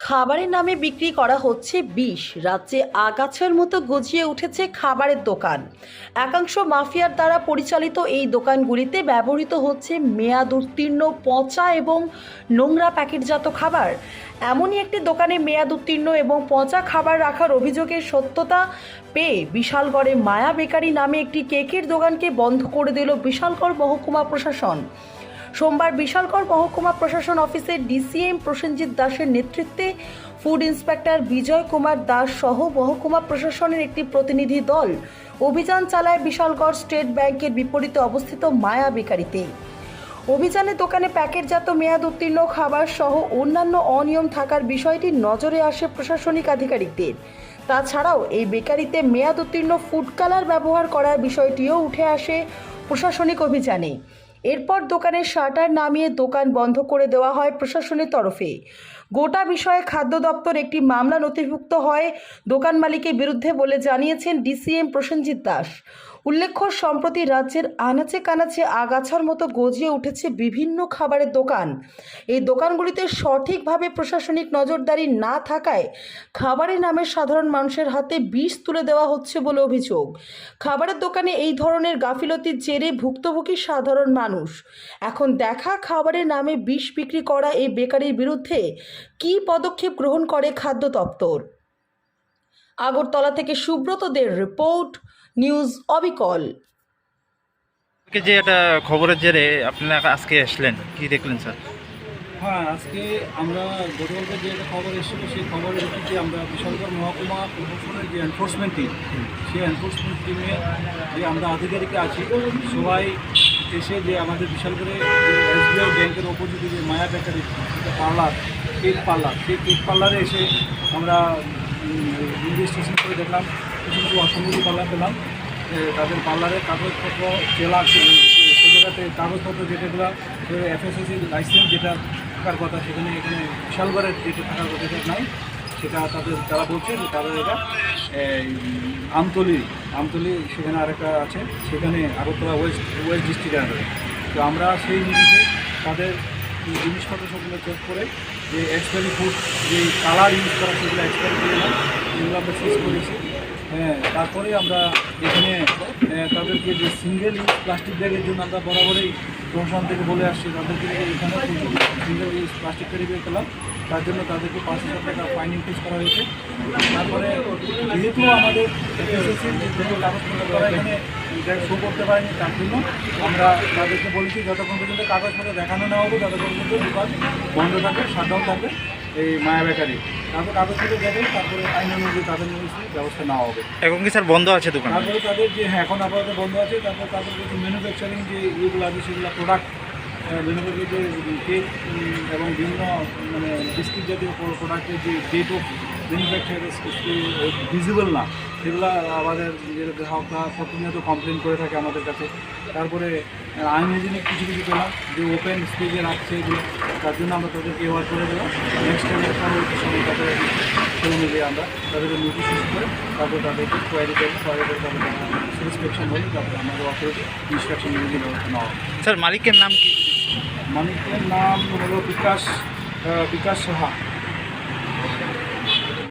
খাবারের নামে বিক্রি করা হচ্ছে বিষ। রাজ্যে আগাছার মতো গজিয়ে উঠেছে খাবারের দোকান। একাংশ মাফিয়ার দ্বারা পরিচালিত এই দোকানগুলিতে ব্যবহৃত হচ্ছে মেয়াদ উত্তীর্ণ পচা এবং নোংরা প্যাকেটজাত খাবার। এমনই একটি দোকানে মেয়াদ উত্তীর্ণ এবং পচা খাবার রাখার অভিযোগের সত্যতা পেয়ে বিশালগড়ে মায়া বেকারি নামে একটি কেকের দোকানকে বন্ধ করে দিল বিশালগড় মহকুমা প্রশাসন। সোমবার বিশালগড় মহকুমা প্রশাসন অফিসের ডিসিএম প্রসেনজিৎ দাসের নেতৃত্বে ফুড ইন্সপেক্টর বিজয় কুমার দাস সহ মহকুমা প্রশাসনের একটি প্রতিনিধি দল অভিযান চালায় বিশালগড় স্টেট ব্যাংকের বিপরীতে অবস্থিত মায়া বেকারিতে। অভিযানে দোকানে প্যাকেটজাত মেয়াদ উত্তীর্ণ খাবার সহ অন্যান্য অনিয়ম থাকার বিষয়টি নজরে আসে প্রশাসনিক আধিকারিকদের। তাছাড়াও এই বেকারিতে মেয়াদ উত্তীর্ণ ফুড কালার ব্যবহার করার বিষয়টিও উঠে আসে প্রশাসনিক অভিযানে। এরপর দোকানের শাটার নামিয়ে দোকান বন্ধ করে দেওয়া হয় প্রশাসনের তরফে। গোটা বিষয়ে খাদ্য দপ্তর একটি মামলা নথিভুক্ত হয়। দোকান মালিকের বিরুদ্ধে বলে জানিয়েছেন ডিসিএম প্রসেনজিৎ দাস। উল্লেখ্য, সম্প্রতি রাজ্যের আনাচে কানাচে আগাছার মতো গজিয়ে উঠেছে বিভিন্ন খাবারের দোকান। এই দোকানগুলিতে সঠিকভাবে প্রশাসনিক নজরদারি না থাকায় খাবারের নামে সাধারণ মানুষের হাতে বিষ তুলে দেওয়া হচ্ছে বলে অভিযোগ। খাবারের দোকানে এই ধরনের গাফিলতির জেরে ভুক্তভোগী সাধারণ মানুষ। এখন দেখা খাবারের নামে বিষ বিক্রি করা এই বেকারির বিরুদ্ধে কী পদক্ষেপ গ্রহণ করে খাদ্য দপ্তর? আগরতলা থেকে সুব্রতদের রিপোর্ট নিউজ অবিকল। যে একটা খবরের জেরে আপনারা আজকে আসলেন কি দেখলেন স্যার? হ্যাঁ আজকে আমরা গতকালকে যে একটা খবর এসেছিল সেই খবরের ভিত্তিতে আমরা বিশালগড় মহকুমা প্রশাসনের যে এনফোর্সমেন্ট টিম সেই এনফোর্সমেন্ট টিমে যে আমরা আধিকারিক আছি সবাই এসে যে আমাদের বিশালগড়ে যে এসবিআই ব্যাংকের অপোজিটে যে Maya bakery parlour cake parlour সেই কেক পার্লারে এসে আমরা ইনভেস্টিগেশন করে দেখলাম, কিছু কিছু অসঙ্গতি পার্লার পেলাম তাদের পার্লারের কাগজপত্র, জেলা সে জায়গাতে কাগজপত্র যেটাগুলো এফএসএসি লাইসেন্স যেটা থাকার কথা, সেখানে এখানে বিশালগড়ের যেটা থাকার কথা সেটা নাই। সেটা তাদের তারা বলছে যে তাদের এটা আমতলি আমতলি সেখানে আরেকটা আছে, সেখানে আগরতলা ওয়েস্ট ওয়েস্ট ডিস্ট্রিক্টের আন্ডারে তো আমরা সেই নিরিখে তাদের জিনিসপত্র সেগুলো চেক করে যে এক্সপায়ারি ফুড যে কালার ইউজ করা সেগুলো এক্সপায়ারি করে না এগুলো আমরা শেষ করেছি। হ্যাঁ তারপরে আমরা এখানে তাদেরকে যে সিঙ্গেল ইউজ প্লাস্টিক ব্যাগের জন্য আমরা বরাবরই প্রশাসন থেকে বলে আসছে, তাদেরকে এখানে প্লাস্টিক ক্যারি ব্যাগ পেলাম তার জন্য তাদেরকে পাঁচ হাজার টাকা ফাইন ইনক্রিজ করা হয়েছে। তারপরে যেহেতু আমাদের তারা শো করতে পারেনি, তার জন্য আমরা তাদেরকে বলেছি, যতক্ষণ পর্যন্ত কাগজপত্র দেখানো না হবে, ততক্ষণ পর্যন্ত দোকান বন্ধ থাকবে শাটডাউন থাকবে এই মায়া বেকারি। তারপর কাগজপত্র যাবে তারপরে আইন অনুযায়ী তাদের ব্যবস্থা নেওয়া হবে। এখন কি স্যার বন্ধ আছে দোকান? তারপরে তাদের যে হ্যাঁ এখন আপাতত বন্ধ আছে তারপর তাদের যে ম্যানুফ্যাকচারিং যে ইয়েগুলো আছে সেগুলো প্রোডাক্ট যে কেক এবং বিভিন্ন মানে বিস্কিট জাতীয় প্রোডাক্টের যে ডেট অফ ম্যানুফ্যাকচার ভিজিবল না। সেগুলো আমাদের যে গ্রাহকরা প্রতিনিয়ত কমপ্লেন করে থাকে আমাদের কাছে। তারপরে আনহাইজেনিক কিছু কিছু পেলাম যে ওপেন স্টেজে রাখছে এগুলো তার জন্য আমরা তাদেরকে এওয়ার করে দেবো নেক্সট টাইমের পরবর্তী সময় তাদের আমরা তাদেরকে নোটিশ ইস্যু করে তারপর তাদেরকে কোয়ারি করে তাদের ইন্সপেকশন হলে তারপরে আমাদের অনুযায়ী ব্যবস্থা নেওয়া স্যার মালিকের নাম কি? মালিকের নাম হলো বিকাশ বিকাশ সাহা।